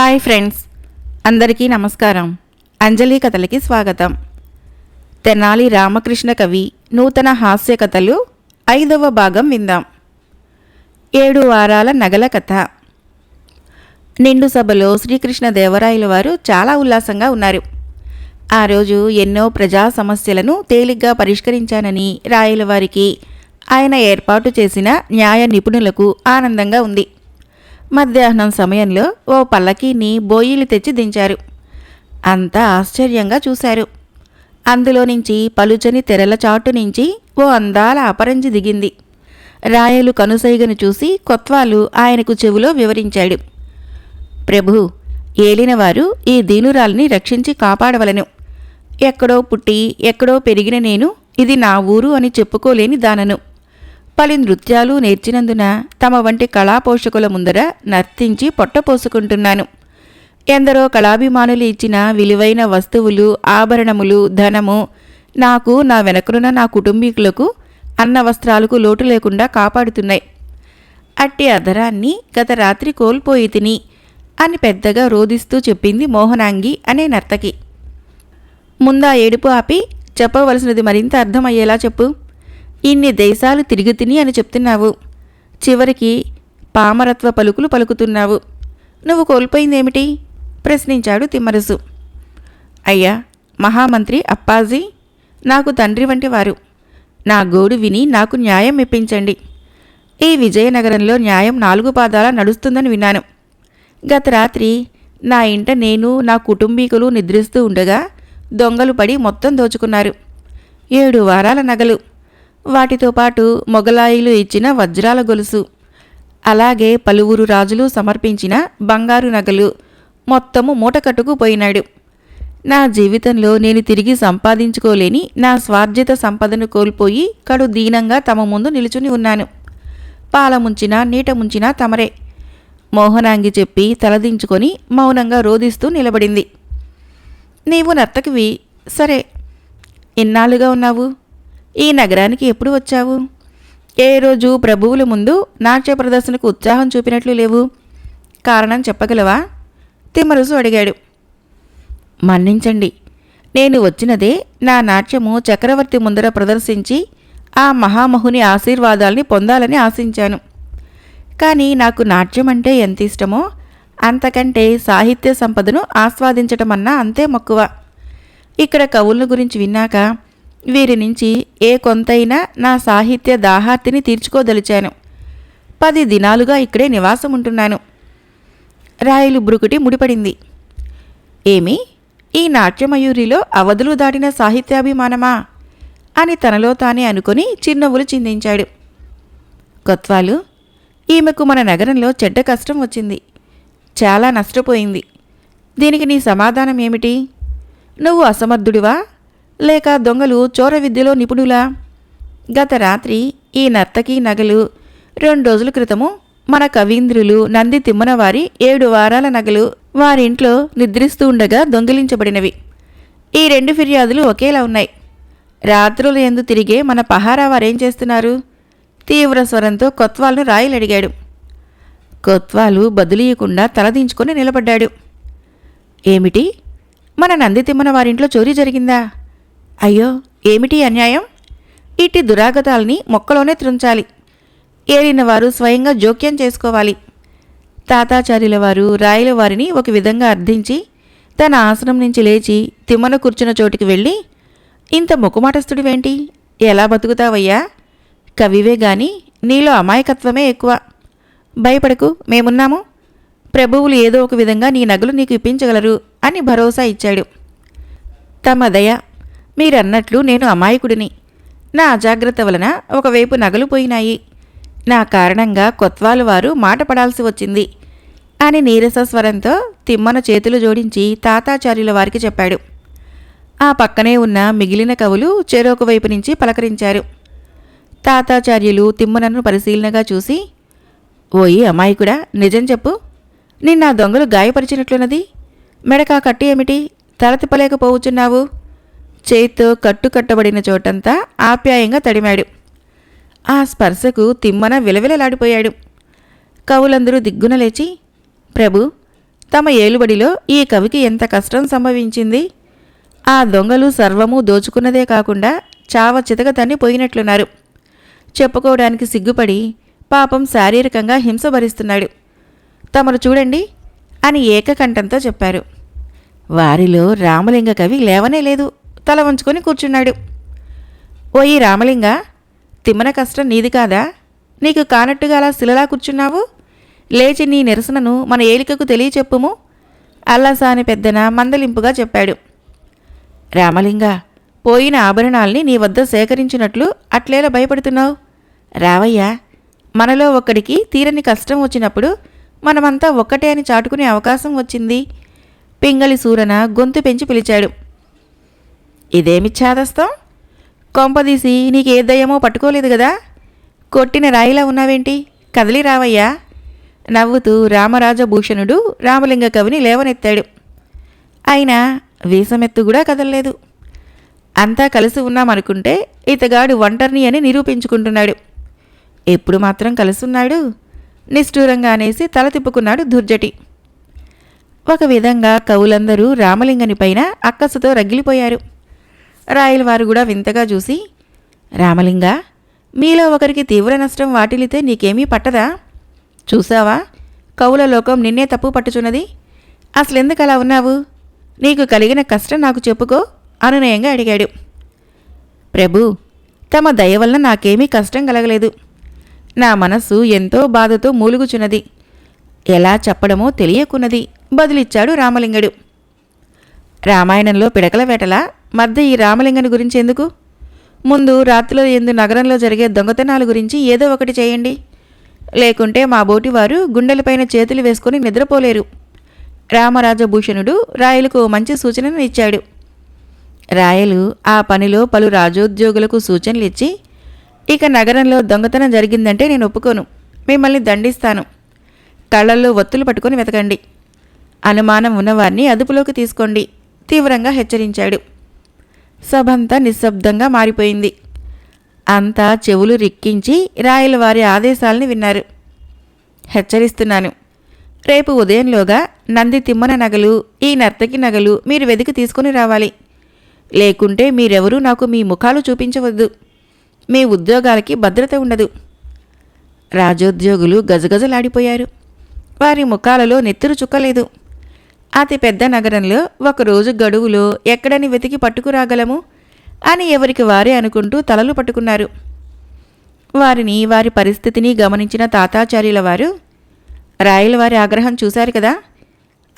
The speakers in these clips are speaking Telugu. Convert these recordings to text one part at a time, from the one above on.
Hi friends. అందరికీ నమస్కారం. అంజలి కథలకి స్వాగతం. తెనాలి రామకృష్ణ కవి నూతన హాస్య కథలు ఐదవ భాగం విందాం. ఏడు వారాల నగల కథ. నిండు సభలో శ్రీకృష్ణదేవరాయల వారు చాలా ఉల్లాసంగా ఉన్నారు. ఆ రోజు ఎన్నో ప్రజా సమస్యలను తేలిగ్గా పరిష్కరించానని రాయల వారికి ఆయన ఏర్పాటు చేసిన న్యాయ నిపుణులకు ఆనందంగా ఉంది. మధ్యాహ్నం సమయంలో ఓ పల్లకీని బోయిలు తెచ్చి దించారు. అంతా ఆశ్చర్యంగా చూశారు. అందులో నుంచి పలుచని తెరల చాటు నుంచి ఓ అందాల అపరంజి దిగింది. రాయలు కనుసైగను చూసి కొత్వాలు ఆయనకు చెవిలో వివరించాడు. ప్రభు ఏలినవారు ఈ దీనురాల్ని రక్షించి కాపాడవలను. ఎక్కడో పుట్టి ఎక్కడో పెరిగిన నేను ఇది నా ఊరు అని చెప్పుకోలేని దానను. పలు నృత్యాలు నేర్చినందున తమ వంటి కళాపోషకుల ముందర నర్తించి పొట్టపోసుకుంటున్నాను. ఎందరో కళాభిమానులు ఇచ్చిన విలువైన వస్తువులు ఆభరణములు ధనము నాకు నా వెనకనున్న నా కుటుంబీకులకు అన్న వస్త్రాలకు లోటు లేకుండా కాపాడుతున్నాయి. అట్టి అధరాన్ని గత రాత్రి కోల్పోయి తిని అని పెద్దగా రోదిస్తూ చెప్పింది మోహనాంగి అనే నర్తకి. ముందా ఏడుపు ఆపి చెప్పవలసినది మరింత అర్థమయ్యేలా చెప్పు. ఇన్ని దేశాలు తిరిగి తిని అని చెప్తున్నావు. చివరికి పామరత్వ పలుకులు పలుకుతున్నావు. నువ్వు కోల్పోయిందేమిటి? ప్రశ్నించాడు తిమ్మరసు. అయ్యా మహామంత్రి అప్పాజీ నాకు తండ్రి వంటి వారు. నా గోడు విని నాకు న్యాయం ఇప్పించండి. ఈ విజయనగరంలో న్యాయం నాలుగు పాదాల నడుస్తుందని విన్నాను. గత రాత్రి నా ఇంట నేను నా కుటుంబీకులు నిద్రిస్తూ ఉండగా దొంగలు పడి మొత్తం దోచుకున్నారు. ఏడు వారాల నగలు. వాటితో పాటు మొగలాయిలు ఇచ్చిన వజ్రాల గొలుసు. అలాగే పలువురు రాజులు సమర్పించిన బంగారు నగలు. మొత్తము మూటకట్టుకు పోయినాడు. నా జీవితంలో నేను తిరిగి సంపాదించుకోలేని నా స్వార్జిత సంపదను కోల్పోయి కడు దీనంగా తమ ముందు నిలుచుని ఉన్నాను. పాలముంచినా నీట ముంచినా తమరే. మోహనాంగి చెప్పి తలదించుకొని మౌనంగా రోదిస్తూ నిలబడింది. నీవు నర్తకివి. సరే. ఇన్నాళ్ళుగా ఉన్నావు? ఈ నగరానికి ఎప్పుడు వచ్చావు? ఏ రోజు ప్రభువుల ముందు నాట్య ప్రదర్శనకు ఉత్సాహం చూపినట్లు లేవు. కారణం చెప్పగలవా? తిమ్మరుసు అడిగాడు. మన్నించండి. నేను వచ్చినదే నా నాట్యము చక్రవర్తి ముందర ప్రదర్శించి ఆ మహామహుని ఆశీర్వాదాల్ని పొందాలని ఆశించాను. కానీ నాకు నాట్యం అంటే ఎంత ఇష్టమో అంతకంటే సాహిత్య సంపదను ఆస్వాదించటమన్నా అంతే మక్కువ. ఇక్కడ కవుల గురించి విన్నాక వీరి నుంచి ఏ కొంతైనా నా సాహిత్య దాహార్తిని తీర్చుకోదలిచాను. పది దినాలుగా ఇక్కడే నివాసం ఉంటున్నాను రాయలు బ్రుకుటి ముడిపడింది. ఏమి? ఈ నాట్యమయూరిలో అవధులు దాటిన సాహిత్యాభిమానమా? అని తనలో తానే అనుకొని చిరునవ్వులు చిందించాడు. కొత్వాలు? ఈమెకు మన నగరంలో చెడ్డ కష్టం వచ్చింది. చాలా నష్టపోయింది. దీనికి నీ సమాధానం ఏమిటి? నువ్వు అసమర్థుడివా? లేక దొంగలు చోర విద్యలో నిపుణులా? గత రాత్రి ఈ నర్తకి నగలు రెండు రోజుల క్రితము మన కవీంద్రులు నంది తిమ్మన వారి ఏడు వారాల నగలు వారింట్లో నిద్రిస్తూ ఉండగా దొంగిలించబడినవి. ఈ రెండు ఫిర్యాదులు ఒకేలా ఉన్నాయి. రాత్రులు ఎందు తిరిగే మన పహారా వారేం చేస్తున్నారు? తీవ్ర స్వరంతో కొత్వాల్ను రాయలడిగాడు. కొత్వాలు బదులీయకుండా తలదించుకొని నిలబడ్డాడు. ఏమిటి? మన నంది తిమ్మన వారింట్లో చోరీ జరిగిందా? అయ్యో ఏమిటి అన్యాయం? ఇట్టి దురాగతాల్ని మొక్కలోనే త్రుంచాలి ఏలిన వారు స్వయంగా జోక్యం చేసుకోవాలి. తాతాచార్యుల వారు రాయల వారిని ఒక విధంగా అర్థించి తన ఆసనం నుంచి లేచి తిమ్మన కూర్చున్న చోటికి వెళ్ళి ఇంత ముఖమాటస్థుడివేంటి ఎలా బతుకుతావయ్యా? కవివే గాని నీలో అమాయకత్వమే ఎక్కువ. భయపడకు మేమున్నాము. ప్రభువులు ఏదో ఒక విధంగా నీ నగలు నీకు ఇప్పించగలరు అని భరోసా ఇచ్చాడు. తమ దయ మీరన్నట్లు నేను అమాయకుడిని. నా అజాగ్రత్త వలన ఒకవైపు నగలు పోయినాయి. నా కారణంగా కొత్వాలు వారు మాట పడాల్సి వచ్చింది అని నీరస స్వరంతో తిమ్మన చేతులు జోడించి తాతాచార్యుల వారికి చెప్పాడు. ఆ పక్కనే ఉన్న మిగిలిన కవులు చెరోక వైపు నుంచి పలకరించారు. తాతాచార్యులు తిమ్మనను పరిశీలనగా చూసి ఓయి అమాయకుడా నిజం చెప్పు. నిన్న ఆ దొంగలు గాయపరిచినట్లున్నది. మెడకా కట్టి ఏమిటి? తల తిప్పలేకపోవచ్చున్నావు. చేత్తో కట్టు కట్టబడిన చోటంతా ఆప్యాయంగా తడిమాడు. ఆ స్పర్శకు తిమ్మన విలవిలలాడిపోయాడు. కవులందరూ దిగ్గున లేచి ప్రభు తమ ఏలుబడిలో ఈ కవికి ఎంత కష్టం సంభవించింది? ఆ దొంగలు సర్వము దోచుకున్నదే కాకుండా చావ చితక తన్ని పోయినట్లున్నారు. చెప్పుకోవడానికి సిగ్గుపడి పాపం శారీరకంగా హింస భరిస్తున్నాడు. తమరు చూడండి అని ఏకకంఠంతో చెప్పారు. వారిలో రామలింగ కవి లేవనే లేదు. తల వంచుకొని కూర్చున్నాడు. ఓయి రామలింగ తిమ్మన కష్టం నీది కాదా? నీకు కానట్టుగా అలా శిలలా కూర్చున్నావు? లేచి నీ నిరసనను మన ఏలికకు తెలియచెప్పుము? అల్లసాని పెద్దన మందలింపుగా చెప్పాడు. రామలింగ పోయిన ఆభరణాల్ని నీ వద్ద సేకరించినట్లు అట్లేలా భయపడుతున్నావు? రావయ్యా మనలో ఒక్కడికి తీరని కష్టం వచ్చినప్పుడు మనమంతా ఒక్కటే అని చాటుకునే అవకాశం వచ్చింది. పింగళి సూరన గొంతు పెంచి పిలిచాడు. ఇదేమి ఛాదస్తం కొంపదీసి నీకు ఏ దయ్యమో పట్టుకోలేదు కదా కొట్టిన రాయిలా ఉన్నావేంటి? కదలి రావయ్యా. నవ్వుతూ రామరాజభూషణుడు రామలింగ కవిని లేవనెత్తాడు. అయినా వీసమెత్తు కూడా కదలలేదు. అంతా కలిసి ఉన్నామనుకుంటే ఇతగాడు ఒంటరిని అని నిరూపించుకుంటున్నాడు. ఎప్పుడు మాత్రం కలుసున్నాడు? నిష్ఠూరంగా అనేసి తల తిప్పుకున్నాడు దుర్జటి. ఒక విధంగా కవులందరూ రామలింగని పైన అక్కసుతో రగిలిపోయారు. రాయల వారు కూడా వింతగా చూసి రామలింగ మీలో ఒకరికి తీవ్ర నష్టం వాటిల్లితే నీకేమీ పట్టదా? చూసావా? కవుల లోకం నిన్నే తప్పు పట్టుచున్నది. అసలెందుకు అలా ఉన్నావు? నీకు కలిగిన కష్టం నాకు చెప్పుకో అనునయంగా అడిగాడు. ప్రభు తమ దయ వలన నాకేమీ కష్టం కలగలేదు. నా మనస్సు ఎంతో బాధతో మూలుగుచున్నది. ఎలా చెప్పడమో తెలియకున్నది బదులిచ్చాడు రామలింగడు. రామాయణంలో పిడకల వేటలా మధ్య ఈ రామలింగని గురించి ఎందుకు? ముందు రాత్రిలో ఎందు నగరంలో జరిగే దొంగతనాల గురించి ఏదో ఒకటి చేయండి. లేకుంటే మా బోటివారు గుండెలపైన చేతులు వేసుకొని నిద్రపోలేరు. రామరాజభూషణుడు రాయలకు మంచి సూచనను ఇచ్చాడు. రాయలు ఆ పనిలో పలు రాజోద్యోగులకు సూచనలు ఇచ్చి ఇక నగరంలో దొంగతనం జరిగిందంటే నేను ఒప్పుకోను. మిమ్మల్ని దండిస్తాను. కళ్ళల్లో ఒత్తులు పట్టుకొని వెతకండి. అనుమానం ఉన్నవారిని అదుపులోకి తీసుకోండి. తీవ్రంగా హెచ్చరించాడు. సభంతా నిశ్శబ్దంగా మారిపోయింది. అంతా చెవులు రిక్కించి రాయల వారి ఆదేశాలని విన్నారు. హెచ్చరిస్తున్నాను. రేపు ఉదయంలోగా నంది తిమ్మన నగలు ఈ నర్తకి నగలు మీరు వెతికి తీసుకుని రావాలి. లేకుంటే మీరెవరూ నాకు మీ ముఖాలు చూపించవద్దు. మీ ఉద్యోగాలకి భద్రత ఉండదు. రాజోద్యోగులు గజగజలాడిపోయారు. వారి ముఖాలలో నెత్తురు చుక్కలేదు. అతి పెద్ద నగరంలో ఒకరోజు గడువులో ఎక్కడని వెతికి పట్టుకురాగలము? అని ఎవరికి వారే అనుకుంటూ తలలు పట్టుకున్నారు. వారిని వారి పరిస్థితిని గమనించిన తాతాచార్యుల వారు రాయల వారి ఆగ్రహం చూశారు కదా?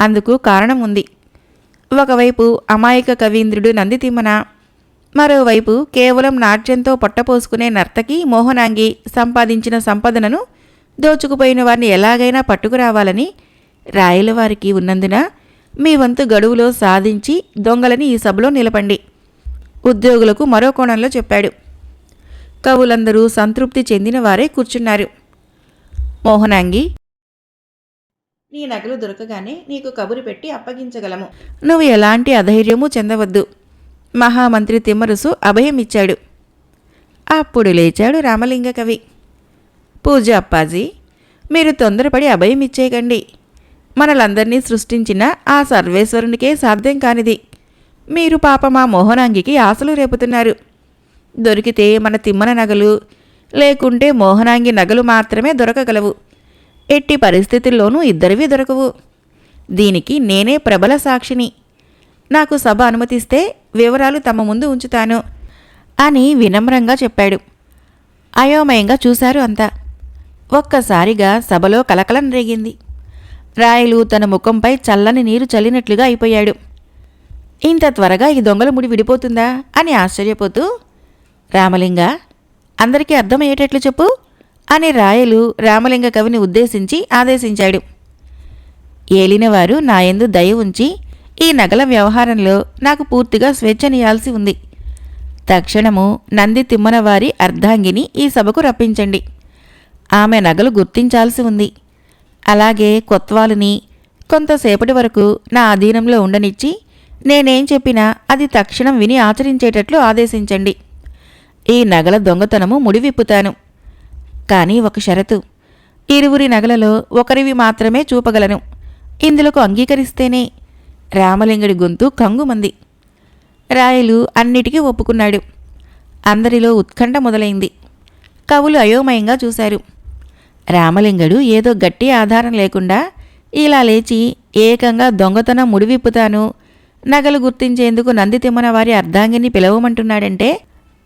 అందుకు కారణం ఉంది. ఒకవైపు అమాయక కవీంద్రుడు నందితిమ్మన మరోవైపు కేవలం నాట్యంతో పొట్టపోసుకునే నర్తకి మోహనాంగి సంపాదించిన సంపదనను దోచుకుపోయిన వారిని ఎలాగైనా పట్టుకురావాలని రాయలవారికి ఉన్నందున మీ వంతు గడువులో సాధించి దొంగలని ఈ సభలో నిలపండి. ఉద్యోగులకు మరో కోణంలో చెప్పాడు. కవులందరూ సంతృప్తి చెందిన వారే కూర్చున్నారు. మోహనాంగి నీ నగలు దొరకగానే నీకు కబురు పెట్టి అప్పగించగలము. నువ్వు ఎలాంటి అధైర్యము చెందవద్దు. మహామంత్రి తిమ్మరుసు అభయం ఇచ్చాడు అప్పుడు లేచాడు రామలింగ కవి. పూజ అప్పాజీ మీరు తొందరపడి అభయం ఇచ్చేయకండి మనలందరినీ సృష్టించిన ఆ సర్వేశ్వరునికే సాధ్యం కానిది. మీరు పాప మా మోహనాంగికి ఆశలు రేపుతున్నారు. దొరికితే మన తిమ్మన నగలు లేకుంటే మోహనాంగి నగలు మాత్రమే దొరకగలవు. ఎట్టి పరిస్థితుల్లోనూ ఇద్దరివి దొరకవు. దీనికి నేనే ప్రబల సాక్షిని. నాకు సభ అనుమతిస్తే వివరాలు తమ ముందు ఉంచుతాను అని వినమ్రంగా చెప్పాడు. అయోమయంగా చూశారు అంతా. ఒక్కసారిగా సభలో కలకలం రేగింది. రాయలు తన ముఖంపై చల్లని నీరు చల్లినట్లుగా అయిపోయాడు. ఇంత త్వరగా ఈ దొంగల ముడి విడిపోతుందా? అని ఆశ్చర్యపోతూ రామలింగ అందరికీ అర్థమయ్యేటట్లు చెప్పు అని రాయలు రామలింగ కవిని ఉద్దేశించి ఆదేశించాడు. ఏలినవారు నాయందు దయ ఉంచి ఈ నగల వ్యవహారంలో నాకు పూర్తిగా స్వేచ్ఛనియాల్సి ఉంది. తక్షణము నంది తిమ్మన వారి అర్ధాంగిని ఈ సభకు రప్పించండి. ఆమె నగలు గుర్తించాల్సి ఉంది. అలాగే కొత్వాలుని కొంతసేపటి వరకు నా అధీనంలో ఉండనిచ్చి నేనేం చెప్పినా అది తక్షణం విని ఆచరించేటట్లు ఆదేశించండి. ఈ నగల దొంగతనము ముడివిప్పుతాను. కానీ ఒక షరతు. ఇరువురి నగలలో ఒకరివి మాత్రమే చూపగలను. ఇందులకు అంగీకరిస్తేనే. రామలింగడి గొంతు కంగుమంది. రాయలు అన్నిటికీ ఒప్పుకున్నాడు. అందరిలో ఉత్కంఠ మొదలైంది. కవులు అయోమయంగా చూశారు. రామలింగడు ఏదో గట్టి ఆధారం లేకుండా ఇలా లేచి ఏకంగా దొంగతనం ముడివిప్పుతాను. నగలు గుర్తించేందుకు నంది తిమ్మన వారి అర్ధాంగిని పిలవమంటున్నాడంటే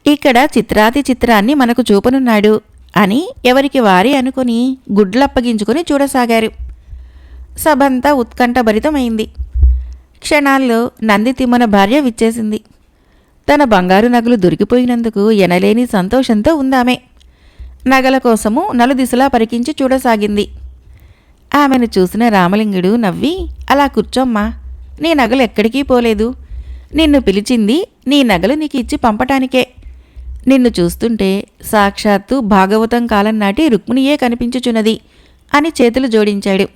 ఇక్కడ చిత్రాతి చిత్రాన్ని మనకు చూపనున్నాడు అని ఎవరికి వారి అనుకుని గుడ్లప్పగించుకుని చూడసాగారు. సభంతా ఉత్కంఠభరితమైంది. క్షణాల్లో నంది తిమ్మన భార్య విచ్చేసింది. తన బంగారు నగలు దొరికిపోయినందుకు ఎనలేని సంతోషంతో ఉందామే. నగల కోసము నలుదిశలా పరికించి చూడసాగింది. ఆమెను చూసిన రామలింగుడు నవ్వి అలా కూర్చోమ్మా నీ నగలు ఎక్కడికి పోలేదు? నిన్ను పిలిచింది నీ నగలు నీకు ఇచ్చి పంపటానికే. నిన్ను చూస్తుంటే సాక్షాత్తు భాగవతం కాలం నాటి రుక్మిణియే కనిపించుచున్నది అని చేతులు జోడించాడు.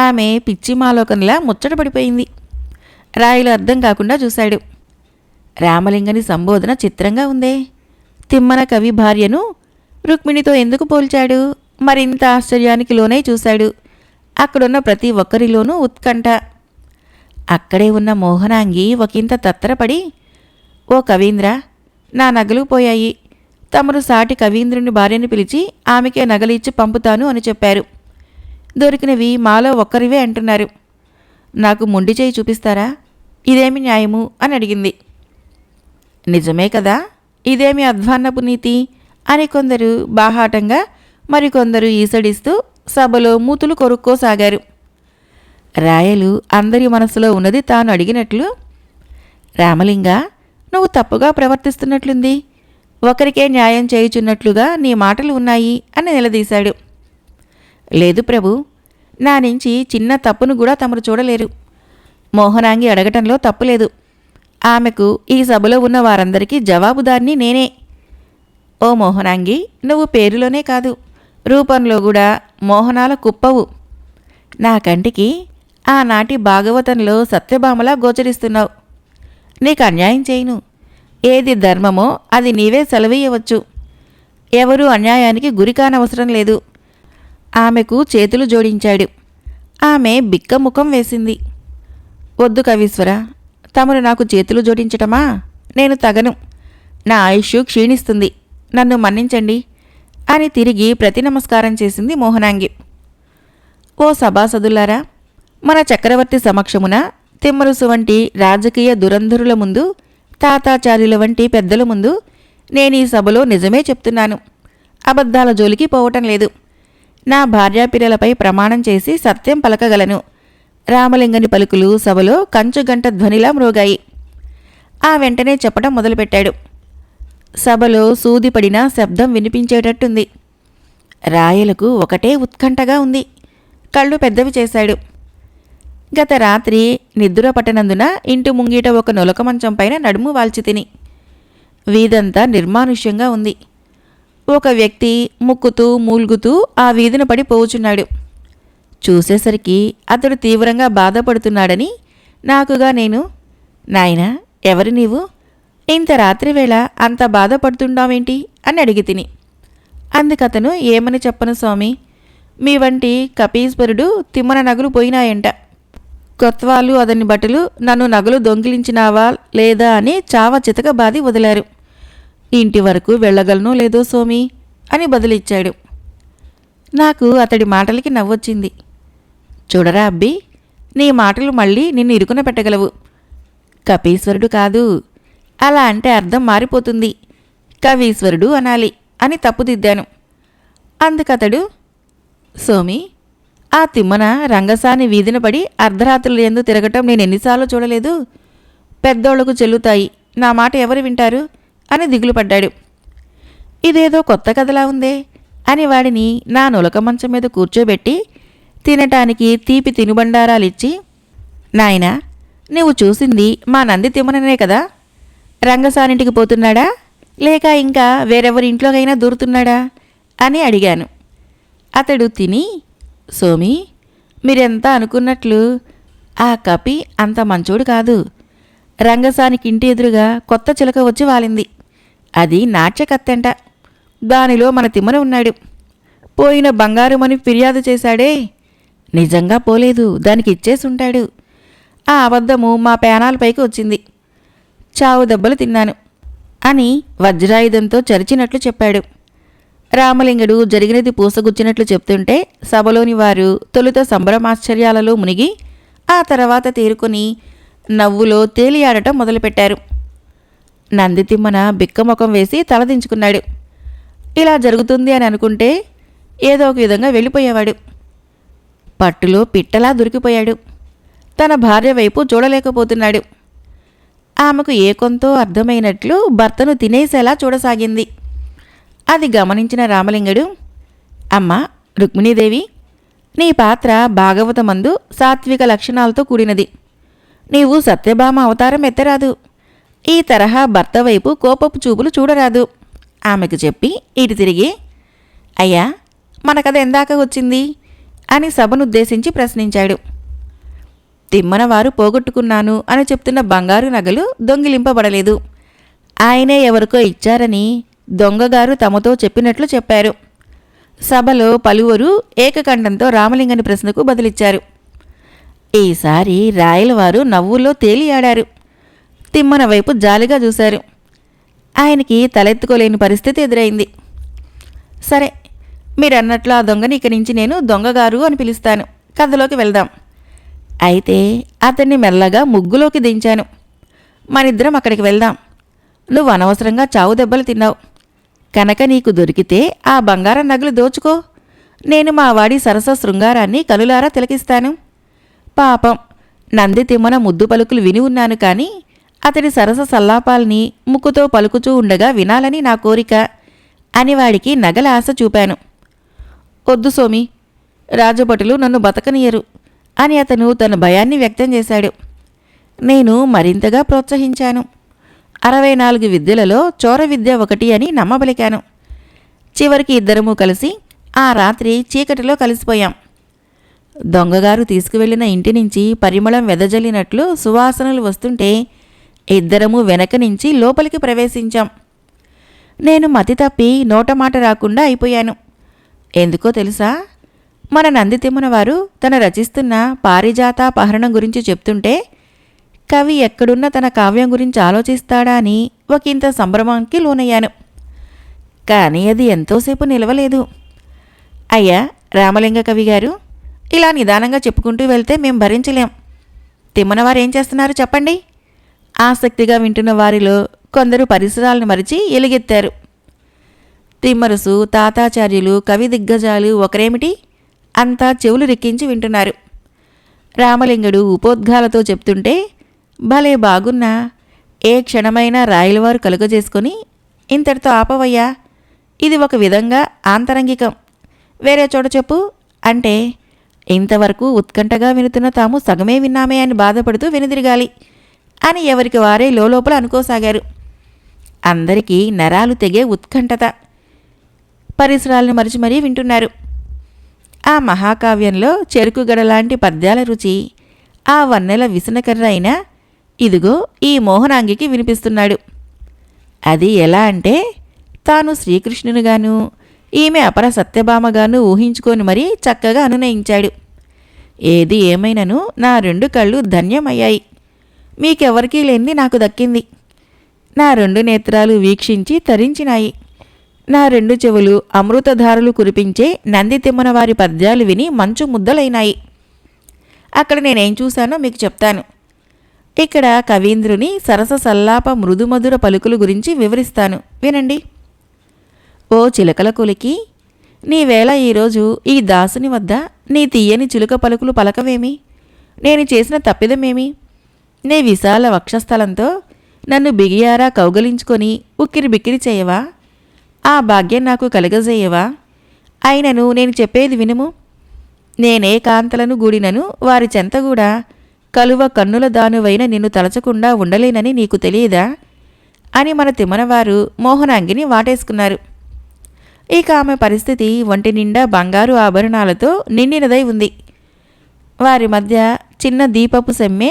ఆమె పిచ్చిమాలోకంలా ముచ్చటపడిపోయింది రాయలు అర్థం కాకుండా చూశాడు. రామలింగని సంబోధన చిత్రంగా ఉందే. తిమ్మన కవి భార్యను రుక్మిణితో ఎందుకు పోల్చాడు? మరింత ఆశ్చర్యానికి లోనై చూశాడు. అక్కడున్న ప్రతి ఒక్కరిలోనూ ఉత్కంఠ. అక్కడే ఉన్న మోహనాంగి ఒకంత తత్తరపడి ఓ కవీంద్ర నా నగలు పోయాయి. తమరు సాటి కవీంద్రుని భార్యను పిలిచి ఆమెకే నగలిచ్చి పంపుతాను అని చెప్పారు. దొరికినవి మాలో ఒక్కరివే అంటున్నారు. నాకు మొండి చేయి చూపిస్తారా? ఇదేమి న్యాయము? అని అడిగింది. నిజమే కదా. ఇదేమి అధ్వాన్నపు నీతి? అని కొందరు బాహాటంగా మరికొందరు ఈసడిస్తూ సభలో మూతులు కొరుక్కోసాగారు. రాయలు అందరి మనసులో ఉన్నది తాను అడిగినట్లు రామలింగ నువ్వు తప్పుగా ప్రవర్తిస్తున్నట్లుంది. ఒకరికే న్యాయం చేయుచున్నట్లుగా నీ మాటలు ఉన్నాయి అని నిలదీశాడు. లేదు ప్రభు నా నుంచి చిన్న తప్పును కూడా తమరు చూడలేరు. మోహనాంగి అడగటంలో తప్పులేదు. ఆమెకు ఈ సభలో ఉన్న వారందరికీ జవాబుదారిని నేనే. ఓ మోహనాంగి నువ్వు పేరులోనే కాదు. రూపంలో కూడా మోహనాల కుప్పవు. నా కంటికి ఆనాటి భాగవతంలో సత్యభామలా గోచరిస్తున్నావు. నీకు అన్యాయం చేయను. ఏది ధర్మమో అది నీవే సెలవీయవచ్చు. ఎవరూ అన్యాయానికి గురి కానవసరం లేదు. ఆమెకు చేతులు జోడించాడు. ఆమె బిక్కముఖం వేసింది. వద్దు కవీశ్వర తమరు నాకు చేతులు జోడించటమా? నేను తగను. నా ఆయుష్ క్షీణిస్తుంది. నన్ను మన్నించండి అని తిరిగి ప్రతి నమస్కారం చేసింది మోహనాంగి. ఓ సభాసదులారా మన చక్రవర్తి సమక్షమున తిమ్మరుసు వంటి రాజకీయ దురంధరుల ముందు తాతాచార్యుల వంటి పెద్దల ముందు నేను ఈ సభలో నిజమే చెప్తున్నాను. అబద్ధాల జోలికి పోవటం లేదు. నా భార్యాపిల్లలపై ప్రమాణం చేసి సత్యం పలకగలను. రామలింగని పలుకులు సభలో కంచుగంట ధ్వనిలా మ్రోగాయి. ఆ వెంటనే చెప్పడం మొదలుపెట్టాడు. సభలో సూదిపడిన శబ్దం వినిపించేటట్టుంది. రాయలకు ఒకటే ఉత్కంఠగా ఉంది. కళ్ళు పెద్దవి చేశాడు. గత రాత్రి నిద్ర పట్టనందున ఇంటి ముంగిట ఒక నొలక మంచం పైన నడుము వాల్చి తిని. వీధంతా నిర్మానుష్యంగా ఉంది. ఒక వ్యక్తి ముక్కుతూ మూల్గుతూ ఆ వీధిన పడి పోవుచున్నాడు. చూసేసరికి అతడు తీవ్రంగా బాధపడుతున్నాడని నాకుగా నేను నాయనా ఎవరు నీవు? ఇంత రాత్రివేళ అంత బాధపడుతుండావేంటి? అని అడిగి తిని. అందుకతను ఏమని చెప్పను స్వామి? మీ వంటి కపీశ్వరుడు తిమ్మన నగలు పోయినాయంట. కొత్వాలు అతని బట్టలు నన్ను నగలు దొంగిలించినావా లేదా అని చావ చితక బాది వదిలారు. ఇంటి వరకు వెళ్ళగలను లేదో సోమి అని బదులిచ్చాడు. నాకు అతడి మాటలకి నవ్వొచ్చింది. చూడరా అబ్బి నీ మాటలు మళ్ళీ నిన్ను ఇరుకున పెట్టగలవు. కపీశ్వరుడు కాదు అలా అంటే అర్థం మారిపోతుంది. కవీశ్వరుడు అనాలి అని తప్పుదిద్దాను. అందుకతడు సోమి ఆ తిమ్మన రంగసాని వీధిన పడి అర్ధరాత్రులు ఎందు తిరగటం నేను ఎన్నిసార్లు చూడలేదు. పెద్దోళ్ళకు చెల్లుతాయి. నా మాట ఎవరు వింటారు? అని దిగులు పడ్డాడు ఇదేదో కొత్త కథలా ఉందే అని వాడిని నా నులక మంచం మీద కూర్చోబెట్టి తినటానికి తీపి తినుబండారాలిచ్చి నాయనా నువ్వు చూసింది మా నంది తిమ్మననే కదా? రంగసానింటికి పోతున్నాడా? లేక ఇంకా వేరెవరి ఇంట్లోకైనా దూరుతున్నాడా? అని అడిగాను. అతడు తిని సోమి మీరెంత అనుకున్నట్లు? ఆ కపి అంత మంచోడు కాదు. రంగసానికి ఇంటి ఎదురుగా కొత్త చిలక వచ్చి వాలింది. అది నాట్యకత్తెంట దానిలో మన తిమ్మన ఉన్నాడు. పోయిన బంగారమని ఫిర్యాదు చేశాడే. నిజంగా పోలేదు. దానికి ఇచ్చేసుంటాడు. ఆ అబద్ధము మా పేనాలపైకి వచ్చింది. చావు దెబ్బలు తిన్నాను అని వజ్రాయుధంతో చరిచినట్లు చెప్పాడు. రామలింగుడు జరిగినది పూసగుచ్చినట్లు చెప్తుంటే సభలోని వారు తొలుత సంభ్రమాశ్చర్యాలలో మునిగి ఆ తర్వాత తేరుకొని నవ్వులో తేలియాడటం మొదలుపెట్టారు. నందితిమ్మన బిక్కముఖం వేసి తలదించుకున్నాడు ఇలా జరుగుతుంది అని అనుకుంటే ఏదో ఒక విధంగా వెళ్ళిపోయేవాడు. పట్టులో పిట్టలా దొరికిపోయాడు. తన భార్య వైపు చూడలేకపోతున్నాడు. ఆమెకు ఏ కొంతో అర్థమైనట్లు భర్తను తినేసేలా చూడసాగింది. అది గమనించిన రామలింగుడు అమ్మా రుక్మిణీదేవి నీ పాత్ర భాగవతమందు సాత్విక లక్షణాలతో కూడినది. నీవు సత్యభామ అవతారం ఎత్తరాదు. ఈ తరహా భర్త వైపు కోపపు చూపులు చూడరాదు. ఆమెకు చెప్పి ఇటు తిరిగి అయ్యా మన కథ ఎందాక వచ్చింది? అని సభనుద్దేశించి ప్రశ్నించాడు. తిమ్మనవారు పోగొట్టుకున్నాను అని చెప్తున్న బంగారు నగలు దొంగిలింపబడలేదు. ఆయనే ఎవరికో ఇచ్చారని దొంగగారు తమతో చెప్పినట్లు చెప్పారు. సభలో పలువురు ఏకకంఠంతో రామలింగని ప్రశ్నకు బదులిచ్చారు. ఈసారి రాయలవారు నవ్వుల్లో తేలియాడారు. తిమ్మన వైపు జాలిగా చూశారు. ఆయనకి తలెత్తుకోలేని పరిస్థితి ఎదురైంది. సరే మీరన్నట్లు ఆ దొంగని ఇక్కడి నుంచి నేను దొంగగారు అని పిలుస్తాను. కథలోకి వెళ్దాం. అయితే అతన్ని మెల్లగా ముగ్గులోకి దించాను. మనిద్దరం అక్కడికి వెళ్దాం. నువ్వు అనవసరంగా చావు దెబ్బలు తిన్నావు. కనుక నీకు దొరికితే ఆ బంగారం నగలు దోచుకో. నేను మా వాడి సరస శృంగారాన్ని కనులారా తిలకిస్తాను. పాపం నంది తిమ్మన ముద్దు పలుకులు విని ఉన్నాను కానీ అతడి సరస సల్లాపాల్ని ముక్కుతో పలుకుచూ ఉండగా వినాలని నా కోరిక అని వాడికి నగల ఆశ చూపాను. వద్దు సోమి రాజభటులు నన్ను బతకనియరు. అని అతను తన భయాన్ని వ్యక్తం చేశాడు. నేను మరింతగా ప్రోత్సహించాను. అరవై నాలుగు విద్యలలో చోర విద్య ఒకటి అని నమ్మబలికాను. చివరికి ఇద్దరము కలిసి ఆ రాత్రి చీకటిలో కలిసిపోయాం. దొంగగారు తీసుకువెళ్ళిన ఇంటి నుంచి పరిమళం వెదజల్లినట్లు సువాసనలు వస్తుంటే ఇద్దరము వెనక నుంచి లోపలికి ప్రవేశించాం. నేను మతి తప్పి నోటమాట రాకుండా అయిపోయాను. ఎందుకో తెలుసా? మన నందితిమ్మన వారు తన రచిస్తున్న పారిజాత పహరణం గురించి చెప్తుంటే కవి ఎక్కడున్న తన కావ్యం గురించి ఆలోచిస్తాడా అని ఒకంత సంభ్రమానికి లోనయ్యాను. కానీ అది ఎంతోసేపు నిలవలేదు. అయ్యా రామలింగ కవి గారు ఇలా నిదానంగా చెప్పుకుంటూ వెళ్తే మేం భరించలేం. తిమ్మనవారు ఏం చేస్తున్నారు చెప్పండి? ఆసక్తిగా వింటున్న వారిలో కొందరు పరిసరాలను మరిచి ఎలుగెత్తారు. తిమ్మరుసు తాతాచార్యులు కవి దిగ్గజాలు ఒకరేమిటి? అంతా చెవులు రెక్కించి వింటున్నారు. రామలింగుడు ఉపోద్ఘాలతో చెప్తుంటే భలే బాగున్నా ఏ క్షణమైనా రాయలవారు కలుగజేసుకొని ఇంతటితో ఆపవయ్యా. ఇది ఒక విధంగా ఆంతరంగికం. వేరే చోట చెప్పు. అంటే ఇంతవరకు ఉత్కంఠగా వినుతున్న తాము సగమే విన్నామే అని బాధపడుతూ వెనుదిరగాలి అని ఎవరికి వారే లోపల అనుకోసాగారు. అందరికీ నరాలు తెగే ఉత్కంఠత. పరిసరాలను మరిచి మరీ వింటున్నారు. ఆ మహాకావ్యంలో చెరుకు గడలాంటి పద్యాల రుచి ఆ వన్నెల విసనకర్ర అయినా ఇదిగో ఈ మోహనాంగికి వినిపిస్తున్నాడు. అది ఎలా అంటే తాను శ్రీకృష్ణునిగాను ఈమె అపర సత్యభామగాను ఊహించుకొని మరీ చక్కగా అనునయించాడు. ఏది ఏమైనను నా రెండు కళ్ళు ధన్యమయ్యాయి. మీకెవరికీ లేనిది నాకు దక్కింది. నా రెండు నేత్రాలు వీక్షించి తరించినాయి. నా రెండు చెవులు అమృతధారలు కురిపించే నంది తిమ్మన వారి పద్యాలు విని మంచు ముద్దలైనాయి. అక్కడ నేనేం చూశానో మీకు చెప్తాను. ఇక్కడ కవీంద్రుని సరస సల్లాప మృదుమధుర పలుకుల గురించి వివరిస్తాను. వినండి. ఓ చిలకల కొలికి నీవేళ ఈరోజు ఈ దాసుని వద్ద నీ తీయని చిలుక పలుకులు పలకవేమి? నేను చేసిన తప్పిదమేమి? నీ విశాల వక్షస్థలంతో నన్ను బిగియారా కౌగలించుకొని ఉక్కిరి బిక్కిరి చేయవా? ఆ భాగ్యం నాకు కలగజేయవా? అయినను నేను చెప్పేది వినుము? నేనే కాంతలను గూడినను వారి చెంత కూడా కలువ కన్నుల దానువైన నిన్ను తలచకుండా ఉండలేనని నీకు తెలియదా? అని మన తిమ్మనవారు మోహనాంగిని వాటేసుకున్నారు. ఇక ఆమె పరిస్థితి ఒంటి నిండా బంగారు ఆభరణాలతో నిండినదై ఉంది. వారి మధ్య చిన్న దీపపు సెమ్మె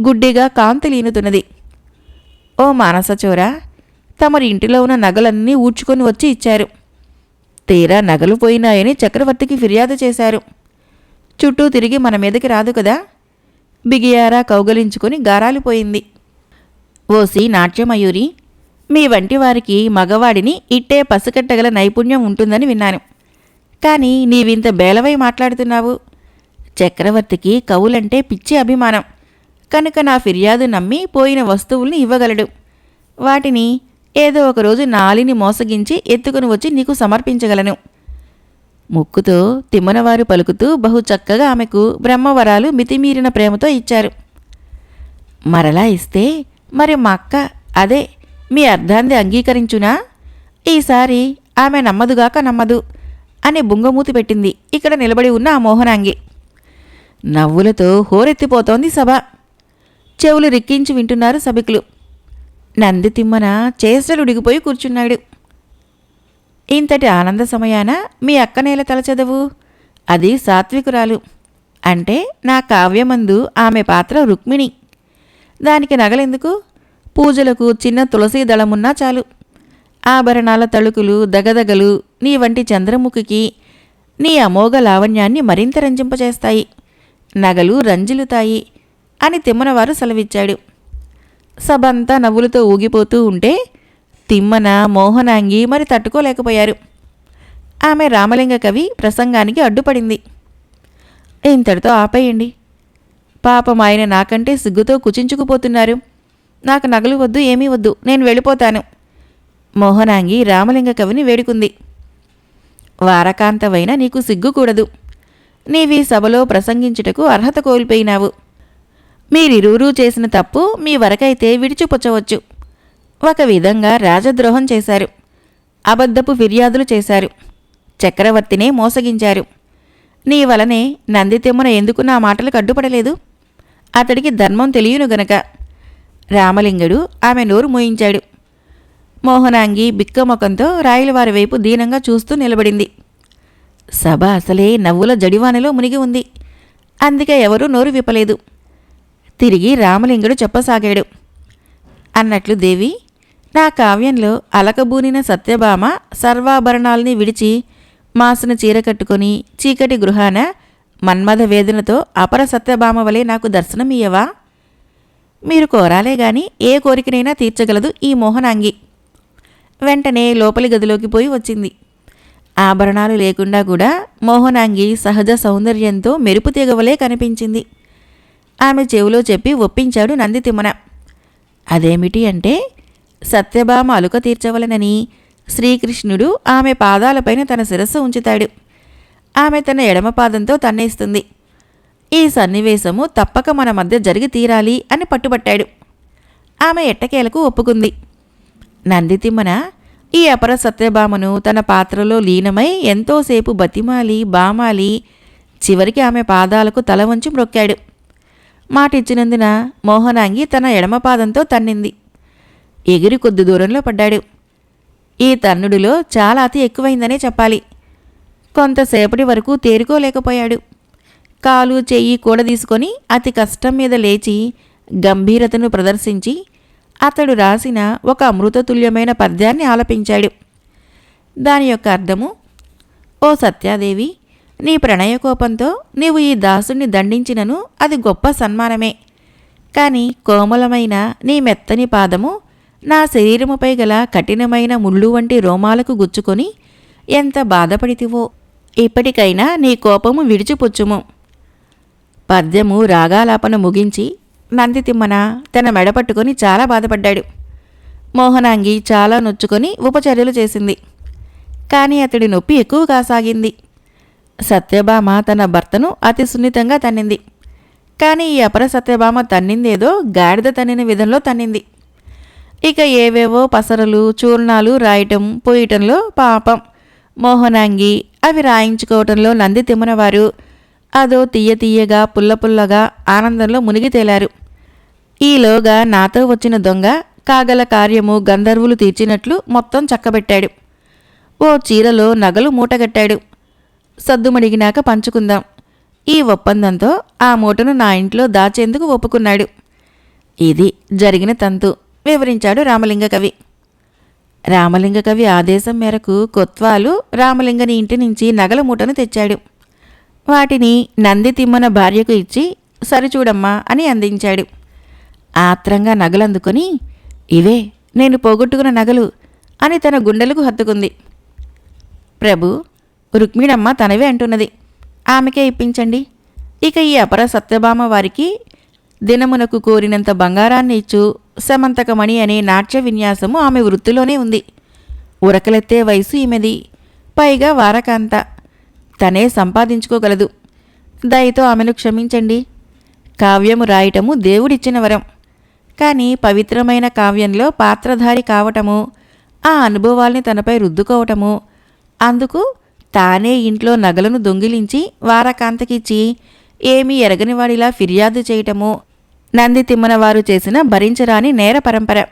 గుడ్డిగా కాంతులీనుతున్నది ఓ మానసచోరా! తమరి ఇంటిలో ఉన్న నగలన్నీ ఊడ్చుకొని వచ్చి ఇచ్చారు. తీరా నగలు పోయినాయని చక్రవర్తికి ఫిర్యాదు చేశారు. చుట్టూ తిరిగి మన మీదకి రాదు కదా? బిగియారా కౌగలించుకుని గారాలిపోయింది ఓసి నాట్యమయూరి మీ వంటి వారికి మగవాడిని ఇట్టే పసికట్టగల నైపుణ్యం ఉంటుందని విన్నాను. కానీ నీవింత బేలవై మాట్లాడుతున్నావు. చక్రవర్తికి కవులంటే పిచ్చి అభిమానం. కనుక నా ఫిర్యాదు నమ్మి పోయిన వస్తువుల్ని ఇవ్వగలడు. వాటిని ఏదో ఒకరోజు నాలిని మోసగించి ఎత్తుకుని వచ్చి నీకు సమర్పించగలను. ముక్కుతో తిమ్మనవారు పలుకుతూ బహు చక్కగా ఆమెకు బ్రహ్మవరాలు మితిమీరిన ప్రేమతో ఇచ్చారు. మరలా ఇస్తే మరి మా అక్క అదే మీ అర్ధాన్ని అంగీకరించునా? ఈసారి ఆమె నమ్మదుగాక నమ్మదు అని బుంగమూతి పెట్టింది. ఇక్కడ నిలబడి ఉన్న ఆ మోహనాంగి. నవ్వులతో హోరెత్తిపోతోంది సభ. చెవులు రిక్కించి వింటున్నారు సభికులు. నంది తిమ్మన చేష్టలు ఉడిగిపోయి కూర్చున్నాడు. ఇంతటి ఆనంద సమయాన మీ అక్క నేల తలచెదవు అది సాత్వికురాలు. అంటే నా కావ్యమందు ఆమె పాత్ర రుక్మిణి. దానికి నగలెందుకు? పూజలకు చిన్న తులసీ దళమున్నా చాలు. ఆభరణాల తళుకులు దగదగలు నీ వంటి చంద్రముఖికి నీ అమోఘ లావణ్యాన్ని మరింత రంజింపచేస్తాయి నగలు రంజిలుతాయి అని తిమ్మనవారు సెలవిచ్చాడు. సభంతా నవ్వులతో ఊగిపోతూ ఉంటే తిమ్మన మోహనాంగి మరి తట్టుకోలేకపోయారు. ఆమె రామలింగ కవి ప్రసంగానికి అడ్డుపడింది. ఇంతటితో ఆపేయండి. పాపం ఆయన నాకంటే సిగ్గుతో కుచించుకుపోతున్నారు. నాకు నగలు వద్దు ఏమీ వద్దు నేను వెళ్ళిపోతాను. మోహనాంగి రామలింగ కవిని వేడుకుంది. వారకాంతవైన నీకు సిగ్గుకూడదు. నీవి సభలో ప్రసంగించుటకు అర్హత కోల్పోయినావు. మీరిరువురూ చేసిన తప్పు మీ వరకైతే విడిచిపుచ్చవచ్చు. ఒక విధంగా రాజద్రోహం చేశారు. అబద్ధపు ఫిర్యాదులు చేశారు. చక్రవర్తినే మోసగించారు. నీ వలనే నందితిమ్మన ఎందుకు నా మాటలకు అడ్డుపడలేదు? అతడికి ధర్మం తెలియను గనక. రామలింగుడు ఆమె నోరు మోయించాడు. మోహనాంగి బిక్కముఖంతో రాయలవారి వైపు దీనంగా చూస్తూ నిలబడింది. సభ అసలే నవ్వుల జడివానలో మునిగి ఉంది. అందుకే ఎవరూ నోరు విప్పలేదు. తిరిగి రామలింగుడు చెప్పసాగాడు. అన్నట్లు దేవి నా కావ్యంలో అలకబూనిన సత్యభామ సర్వాభరణాల్ని విడిచి మాసిన చీర కట్టుకొని చీకటి గృహాన మన్మథ వేదనతో అపర సత్యభామ వలె నాకు దర్శనమియ్యవా? మీరు కోరాలే గాని ఏ కోరికనైనా తీర్చగలదు ఈ మోహనాంగి. వెంటనే లోపలి గదిలోకి పోయి వచ్చింది. ఆభరణాలు లేకుండా కూడా మోహనాంగి సహజ సౌందర్యంతో మెరుపు తీగవలే కనిపించింది. ఆమె చెవిలో చెప్పి ఒప్పించాడు నందితిమ్మన. అదేమిటి అంటే సత్యభామ అలుక తీర్చవలనని శ్రీకృష్ణుడు ఆమె పాదాలపైన తన శిరస్సు ఉంచుతాడు. ఆమె తన ఎడమ పాదంతో తన్నేస్తుంది ఈ సన్నివేశము తప్పక మన మధ్య జరిగి తీరాలి అని పట్టుబట్టాడు. ఆమె ఎట్టకేలకు ఒప్పుకుంది. నందితిమ్మన ఈ అపర సత్యభామను తన పాత్రలో లీనమై ఎంతోసేపు బతిమాలి బామాలి చివరికి ఆమె పాదాలకు తల వంచి మ్రొక్కాడు. మాటిచ్చినందున మోహనాంగి తన ఎడమ పాదంతో తన్నింది. ఎగిరి కొద్ది దూరంలో పడ్డాడు. ఈ తన్నుడిలో చాలా అతి ఎక్కువైందనే చెప్పాలి. కొంతసేపటి వరకు తేరుకోలేకపోయాడు. కాలు చెయ్యి కూడదీసుకొని అతి కష్టం మీద లేచి గంభీరతను ప్రదర్శించి అతడు రాసిన ఒక అమృతతుల్యమైన పద్యాన్ని ఆలపించాడు. దాని యొక్క అర్థము ఓ సత్యాదేవి నీ ప్రణయకోపంతో నీవు ఈ దాసుని దండించినను అది గొప్ప సన్మానమే. కాని కోమలమైన నీ మెత్తని పాదము నా శరీరముపై గల కఠినమైన ముళ్ళు వంటి రోమాలకు గుచ్చుకొని ఎంత బాధపడితివో ఇప్పటికైనా నీ కోపము విడిచిపుచ్చుము. పద్యము రాగాలాపన ముగించి నందితిమ్మన తన మెడపట్టుకొని చాలా బాధపడ్డాడు. మోహనాంగి చాలా నొచ్చుకొని ఉపచర్యలు చేసింది. కానీ అతడి నొప్పి ఎక్కువ కాసాగింది సత్యభామ తన భర్తను అతి సున్నితంగా తన్నింది. కానీ ఈ అపర సత్యభామ తన్నిందేదో గాడిద తన్నిన విధంలో తన్నింది. ఇక ఏవేవో పసరలు చూర్ణాలు రాయటం పోయటంలో పాపం. మోహనాంగి అవి రాయించుకోవటంలో నంది తిమ్మనవారు. అదో తీయ తీయగా పుల్ల పుల్లగా ఆనందంలో మునిగి తేలారు. ఈలోగా నాతో వచ్చిన దొంగ కాగల కార్యము గంధర్వులు తీర్చినట్లు మొత్తం చక్కబెట్టాడు. ఓ చీరలో నగలు మూటగట్టాడు. సద్దుమడిగినాక పంచుకుందాం. ఈ ఒప్పందంతో ఆ మూటను నా ఇంట్లో దాచేందుకు ఒప్పుకున్నాడు. ఇది జరిగిన తంతు వివరించాడు రామలింగ కవి. రామలింగ కవి ఆదేశం మేరకు కొత్వాలు రామలింగని ఇంటి నుంచి నగల మూటను తెచ్చాడు. వాటిని నంది తిమ్మన భార్యకు ఇచ్చి సరిచూడమ్మా అని అందించాడు. ఆత్రంగా నగలందుకొని ఇవే నేను పోగొట్టుకున్న నగలు అని తన గుండెలకు హత్తుకుంది. ప్రభు రుక్మిణమ్మ తనవే అంటున్నది. ఆమెకే ఇప్పించండి. ఇక ఈ అపర సత్యభామ వారికి దినమునకు కోరినంత బంగారాన్ని ఇచ్చు సమంతకమణి అనే నాట్య విన్యాసము ఆమె వృత్తిలోనే ఉంది. ఉరకలెత్తే వయసు ఈమెది. పైగా వారకాంత. తనే సంపాదించుకోగలదు. దయతో ఆమెను క్షమించండి. కావ్యము రాయటము దేవుడిచ్చిన వరం. కానీ పవిత్రమైన కావ్యంలో పాత్రధారి కావటము ఆ అనుభవాల్ని తనపై రుద్దుకోవటము అందుకు తానే ఇంట్లో నగలను దొంగిలించి వారకాంతకిచ్చి ఏమీ ఎరగనివాడిలా ఫిర్యాదు చేయటము నంది తిమ్మన వారు చేసిన భరించరాని నేర పరంపర.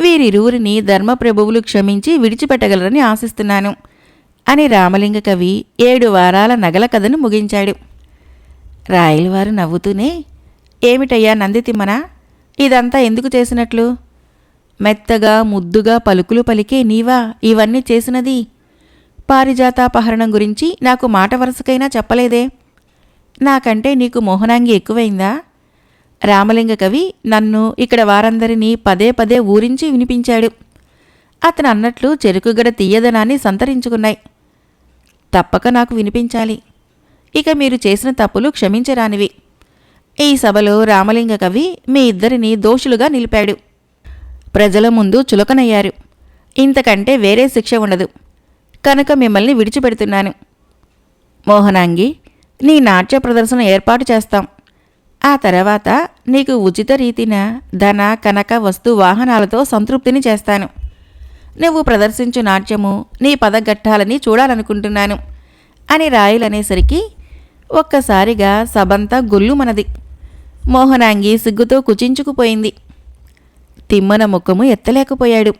వీరిరువురిని ధర్మప్రభువులు క్షమించి విడిచిపెట్టగలరని ఆశిస్తున్నాను అని రామలింగ కవి ఏడు వారాల నగల కథను ముగించాడు. రాయలవారు నవ్వుతూనే ఏమిటయ్యా నంది తిమ్మన ఇదంతా ఎందుకు చేసినట్లు? మెత్తగా ముద్దుగా పలుకులు పలికే నీవా ఇవన్నీ చేసినది? పారిజాతాపహరణం గురించి నాకు మాట వరుసకైనా చెప్పలేదే. నాకంటే నీకు మోహనాంగి ఎక్కువైందా? రామలింగ కవి నన్ను ఇక్కడ వారందరినీ పదే పదే ఊరించి వినిపించాడు. అతను అన్నట్లు చెరుకుగడ తీయదనాన్ని సంతరించుకున్నాయి. తప్పక నాకు వినిపించాలి. ఇక మీరు చేసిన తప్పులు క్షమించరానివి. ఈ సభలో రామలింగ కవి మీ ఇద్దరిని దోషులుగా నిలిపాడు. ప్రజల ముందు చులకనయ్యారు. ఇంతకంటే వేరే శిక్ష ఉండదు. కనుక మిమ్మల్ని విడిచిపెడుతున్నాను. మోహనాంగి నీ నాట్య ప్రదర్శన ఏర్పాటు చేస్తాం. ఆ తర్వాత నీకు ఉచిత రీతిన ధన కనక వస్తు వాహనాలతో సంతృప్తిని చేస్తాను. నువ్వు ప్రదర్శించు నాట్యము నీ పదగట్టాలని చూడాలనుకుంటున్నాను అని రాయలనేసరికి ఒక్కసారిగా సబంతా గొల్లుమనది మోహనాంగి సిగ్గుతో కుచించుకుపోయింది. తిమ్మన ముఖము ఎత్తలేకపోయాడు.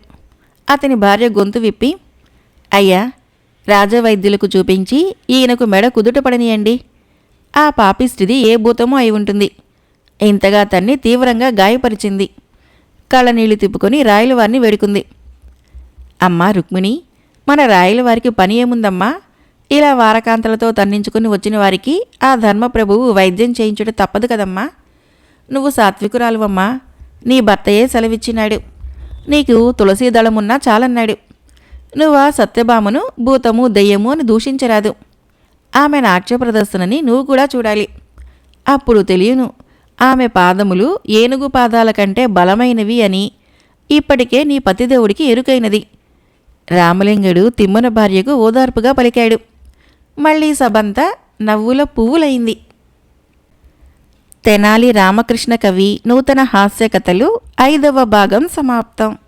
అతని భార్య గొంతు విప్పి అయ్యా రాజవైద్యులకు చూపించి ఈయనకు మెడ కుదుట పడనియండి ఆ పాపిస్టిది ఏ భూతమో అయి ఉంటుంది. ఇంతగా తన్ని తీవ్రంగా గాయపరిచింది. కళ్ళనీళ్ళు తిప్పుకొని రాయలవారిని వేడుకుంది. అమ్మా రుక్మిణి మన రాయలవారికి పని ఏముందమ్మా? ఇలా వారకాంతలతో తన్నించుకుని వచ్చిన వారికి ఆ ధర్మప్రభువు వైద్యం చేయించుట తప్పదు కదమ్మా. నువ్వు సాత్వికురాలువమ్మా. నీ భర్తయే సెలవిచ్చినాడు. నీకు తులసీ దళమున్నా చాలన్నాడు. నువ్వు ఆ సత్యభామను భూతము దెయ్యము అని దూషించరాదు. ఆమె నాట్య ప్రదర్శనని నువ్వు కూడా చూడాలి. అప్పుడు తెలియను ఆమె పాదములు ఏనుగు పాదాల కంటే బలమైనవి అని. ఇప్పటికే నీ పతిదేవుడికి ఎరుకైనది. రామలింగుడు తిమ్మన భార్యకు ఓదార్పుగా పలికాడు. మళ్ళీ సభంతా నవ్వుల పువ్వులైంది. తెనాలి రామకృష్ణ కవి నూతన హాస్య కథలు ఐదవ భాగం సమాప్తం.